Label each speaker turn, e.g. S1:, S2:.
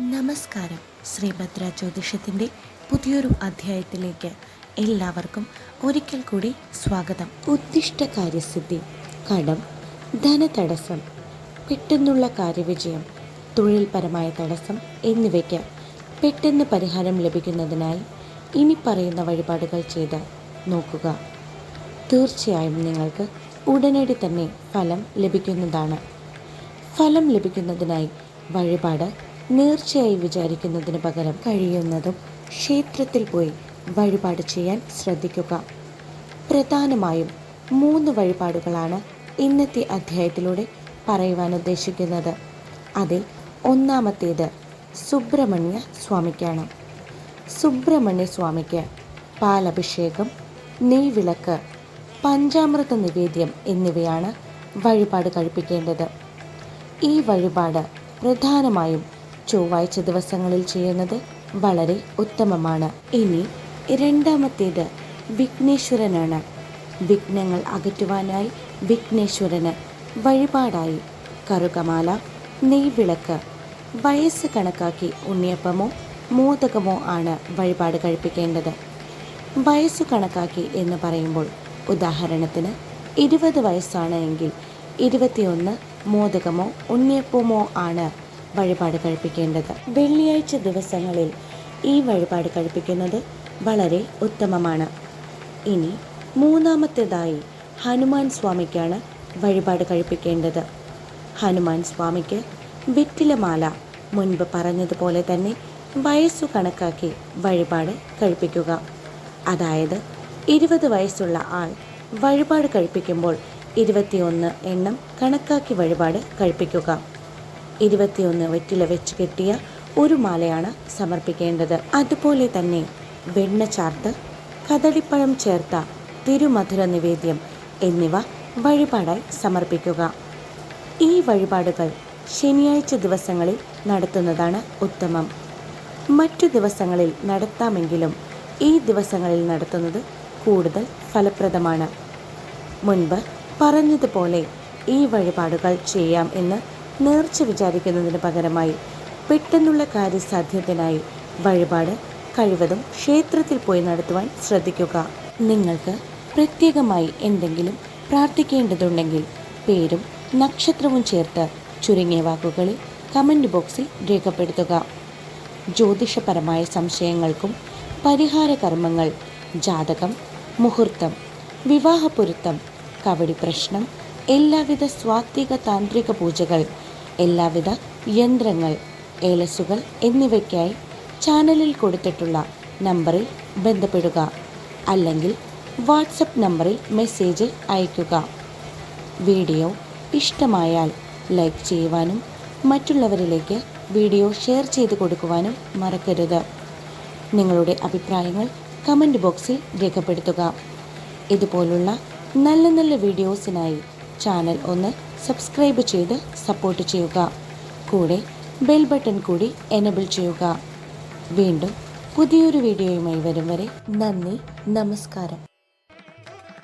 S1: നമസ്കാരം. ശ്രീഭദ്ര ജ്യോതിഷത്തിന്റെ പുതിയൊരു അധ്യായത്തിലേക്ക് എല്ലാവർക്കും ഒരിക്കൽ കൂടി സ്വാഗതം. ഉദ്ദിഷ്ട കാര്യസിദ്ധി കടം ധനതടസ്സം പെട്ടെന്നുള്ള കാര്യവിജയം തൊഴിൽപരമായ തടസ്സം എന്നിവയ്ക്ക് പെട്ടെന്ന് പരിഹാരം ലഭിക്കുന്നതിനായി ഇനി പറയുന്ന വഴിപാടുകൾ ചെയ്ത് നോക്കുക. തീർച്ചയായും നിങ്ങൾക്ക് ഉടനടി തന്നെ ഫലം ലഭിക്കുന്നതാണ്. ഫലം ലഭിക്കുന്നതിനായി വഴിപാട് നേർച്ചയായി വിചാരിക്കുന്നതിന് പകരം കഴിയുന്നതും ക്ഷേത്രത്തിൽ പോയി വഴിപാട് ചെയ്യാൻ ശ്രദ്ധിക്കുക. പ്രധാനമായും മൂന്ന് വഴിപാടുകളാണ് ഇന്നത്തെ അധ്യായത്തിലൂടെ പറയുവാൻ ഉദ്ദേശിക്കുന്നത്. അതിൽ ഒന്നാമത്തേത് സുബ്രഹ്മണ്യ സ്വാമിക്കാണ്. സുബ്രഹ്മണ്യ സ്വാമിക്ക് പാലഭിഷേകം നെയ്വിളക്ക് പഞ്ചാമൃത നിവേദ്യം എന്നിവയാണ് വഴിപാട് കഴിപ്പിക്കേണ്ടത്. ഈ വഴിപാട് പ്രധാനമായും ചൊവ്വാഴ്ച ദിവസങ്ങളിൽ ചെയ്യുന്നത് വളരെ ഉത്തമമാണ്. ഇനി രണ്ടാമത്തേത് വിഘ്നേശ്വരനാണ്. വിഘ്നങ്ങൾ അകറ്റുവാനായി വിഘ്നേശ്വരന് വഴിപാടായി. കറുകമാല നെയ്വിളക്ക് വയസ്സ് കണക്കാക്കി ഉണ്ണിയപ്പമോ മോദകമോ ആണ് വഴിപാട് കഴിപ്പിക്കേണ്ടത്. വയസ്സ് കണക്കാക്കി എന്ന് പറയുമ്പോൾ ഉദാഹരണത്തിന് ഇരുപത് വയസ്സാണ് എങ്കിൽ ഇരുപത്തിയൊന്ന് മോദകമോ ഉണ്ണിയപ്പമോ ആണ് വഴിപാട് കഴിപ്പിക്കേണ്ടത്. വെള്ളിയാഴ്ച ദിവസങ്ങളിൽ ഈ വഴിപാട് കഴിപ്പിക്കുന്നത് വളരെ ഉത്തമമാണ്. ഇനി മൂന്നാമത്തേതായി ഹനുമാൻ സ്വാമിക്കാണ് വഴിപാട് കഴിപ്പിക്കേണ്ടത്. ഹനുമാൻ സ്വാമിക്ക് വെറ്റിലമാല മുൻപ് പറഞ്ഞതുപോലെ തന്നെ വയസ്സു കണക്കാക്കി വഴിപാട് കഴിപ്പിക്കുക. അതായത് ഇരുപത് വയസ്സുള്ള ആൾ വഴിപാട് കഴിപ്പിക്കുമ്പോൾ ഇരുപത്തിയൊന്ന് എണ്ണം കണക്കാക്കി വഴിപാട് കഴിപ്പിക്കുക. ഇരുപത്തിയൊന്ന് വെറ്റില വെച്ച് കെട്ടിയ ഒരു മാലയാണ് സമർപ്പിക്കേണ്ടത്. അതുപോലെ തന്നെ വെണ്ണ ചാർത്ത് കദളിപ്പഴം ചേർത്ത തിരുമധുര നിവേദ്യം എന്നിവ വഴിപാടായി സമർപ്പിക്കുക. ഈ വഴിപാടുകൾ ശനിയാഴ്ച ദിവസങ്ങളിൽ നടത്തുന്നതാണ് ഉത്തമം. മറ്റു ദിവസങ്ങളിൽ നടത്താമെങ്കിലും ഈ ദിവസങ്ങളിൽ നടത്തുന്നത് കൂടുതൽ ഫലപ്രദമാണ്. മുൻപ് പറഞ്ഞതുപോലെ ഈ വഴിപാടുകൾ ചെയ്യാം എന്ന് നേർച്ച വിചാരിക്കുന്നതിന് പകരമായി പെട്ടെന്നുള്ള കാര്യസാധ്യത്തിനായി വഴിപാട് കഴിവതും ക്ഷേത്രത്തിൽ പോയി നടത്തുവാൻ ശ്രദ്ധിക്കുക. നിങ്ങൾക്ക് പ്രത്യേകമായി എന്തെങ്കിലും പ്രാർത്ഥിക്കേണ്ടതുണ്ടെങ്കിൽ പേരും നക്ഷത്രവും ചേർത്ത് ചുരുങ്ങിയ വാക്കുകളിൽ കമന്റ് ബോക്സിൽ രേഖപ്പെടുത്തുക. ജ്യോതിഷപരമായ സംശയങ്ങൾക്കും പരിഹാര കർമ്മങ്ങൾ ജാതകം മുഹൂർത്തം വിവാഹപൊരുത്തം കവടി പ്രശ്നം എല്ലാവിധ സ്വാത്വിക താന്ത്രിക പൂജകൾ എല്ലാവിധ യന്ത്രങ്ങൾ ഏലസുകൾ എന്നിവയ്ക്കായി ചാനലിൽ കൊടുത്തിട്ടുള്ള നമ്പറിൽ ബന്ധപ്പെടുക അല്ലെങ്കിൽ വാട്സപ്പ് നമ്പറിൽ മെസ്സേജ് അയയ്ക്കുക. വീഡിയോ ഇഷ്ടമായാൽ ലൈക്ക് ചെയ്യുവാനും മറ്റുള്ളവരിലേക്ക് വീഡിയോ ഷെയർ ചെയ്ത് കൊടുക്കുവാനും മറക്കരുത്. നിങ്ങളുടെ അഭിപ്രായങ്ങൾ കമന്റ് ബോക്സിൽ രേഖപ്പെടുത്തുക. ഇതുപോലുള്ള നല്ല നല്ല വീഡിയോസിനായി ചാനൽ ഒന്ന് സബ്സ്ക്രൈബ് ചെയ്ത് സപ്പോർട്ട് ചെയ്യുക. കൂടെ ബെൽ ബട്ടൺ കൂടി എനബിൾ ചെയ്യുക. വീണ്ടും പുതിയൊരു വീഡിയോയുമായി വരും വരെ നന്ദി നമസ്കാരം.